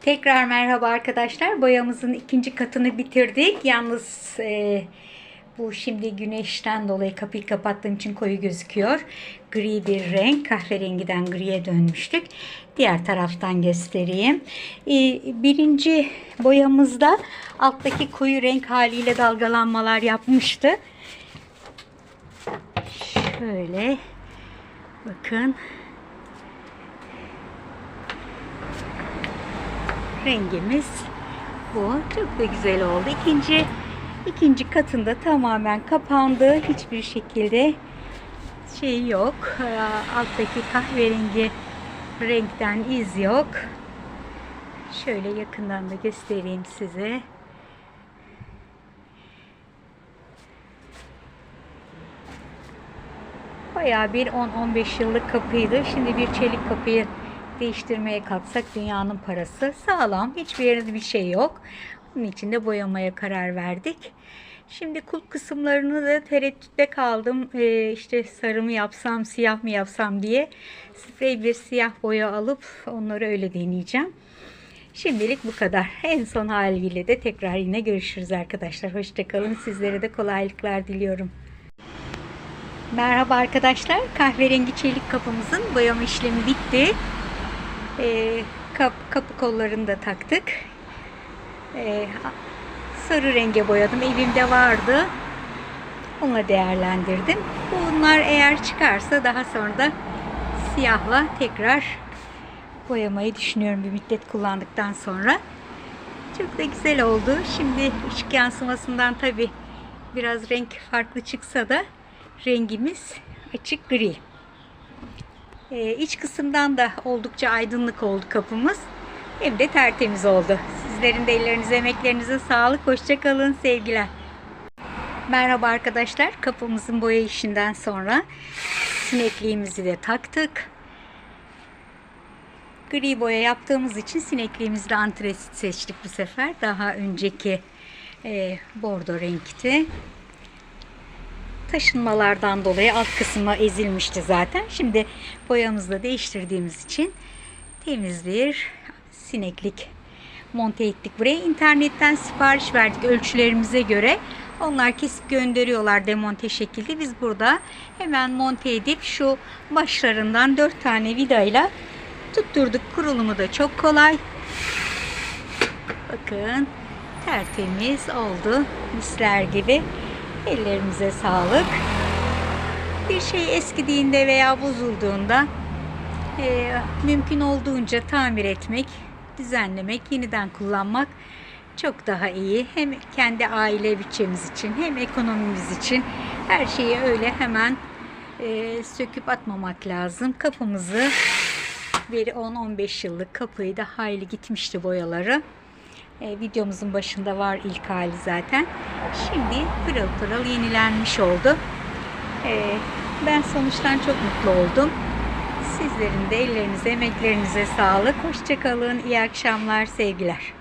Tekrar merhaba arkadaşlar. Boyamızın ikinci katını bitirdik. Yalnız e, bu şimdi güneşten dolayı kapıyı kapattığım için koyu gözüküyor. Gri bir renk. Kahverengiden griye dönmüştük. Diğer taraftan göstereyim. E, birinci boyamızda alttaki koyu renk haliyle dalgalanmalar yapmıştı. Şöyle bakın. Rengimiz bu. Çok da güzel oldu. İkinci ikinci katında tamamen kapandı. Hiçbir şekilde şey yok. Ee, Alttaki kahverengi renkten iz yok. Şöyle yakından da göstereyim size. Bayağı bir 10-15 yıllık kapıydı. Şimdi bir çelik kapıyı değiştirmeye kalksak dünyanın parası sağlam. Hiçbir yerinde bir şey yok. Bunun için de boyamaya karar verdik. Şimdi kulp kısımlarını da tereddütte kaldım. Ee, işte sarı mı yapsam, siyah mı yapsam diye. Sprey bir siyah boya alıp onları öyle deneyeceğim. Şimdilik bu kadar. En son haliyle de tekrar yine görüşürüz arkadaşlar. Hoşçakalın. Sizlere de kolaylıklar diliyorum. Merhaba arkadaşlar. Kahverengi çelik kapımızın boyama işlemi bitti. Ee, kap, kapı kollarını da taktık. Ee, sarı renge boyadım. Evimde vardı. Onunla değerlendirdim. Bunlar eğer çıkarsa daha sonra da siyahla tekrar boyamayı düşünüyorum bir müddet kullandıktan sonra. Çok da güzel oldu. Şimdi ışık yansımasından tabi biraz renk farklı çıksa da rengimiz açık gri. Ee, iç kısımdan da oldukça aydınlık oldu kapımız. Hem de tertemiz oldu. Sizlerin de ellerinize, emeklerinize sağlık. Hoşçakalın, sevgiler. Merhaba arkadaşlar. Kapımızın boya işinden sonra sinekliğimizi de taktık. Gri boya yaptığımız için sinekliğimizde antresit seçtik bu sefer. Daha önceki e, bordo renkti taşınmalardan dolayı alt kısmı ezilmişti zaten. Şimdi boyamızı da değiştirdiğimiz için temiz bir sineklik monte ettik buraya. İnternetten sipariş verdik ölçülerimize göre. Onlar kesip gönderiyorlar demonte şekilde. Biz burada hemen monte edip şu başlarından 4 tane vidayla tutturduk. Kurulumu da çok kolay. Bakın tertemiz oldu. Misler gibi. Ellerimize sağlık. Bir şey eskidiğinde veya bozulduğunda e, mümkün olduğunca tamir etmek, düzenlemek, yeniden kullanmak çok daha iyi. Hem kendi aile bütçemiz için hem ekonomimiz için her şeyi öyle hemen e, söküp atmamak lazım. Kapımızı bir 10-15 yıllık kapıyı da hayli gitmişti boyaları. E, videomuzun başında var ilk hali zaten. Şimdi pırıl pırıl yenilenmiş oldu. E, ben sonuçtan çok mutlu oldum. Sizlerin de ellerinize, emeklerinize sağlık. Hoşçakalın. İyi akşamlar, sevgiler.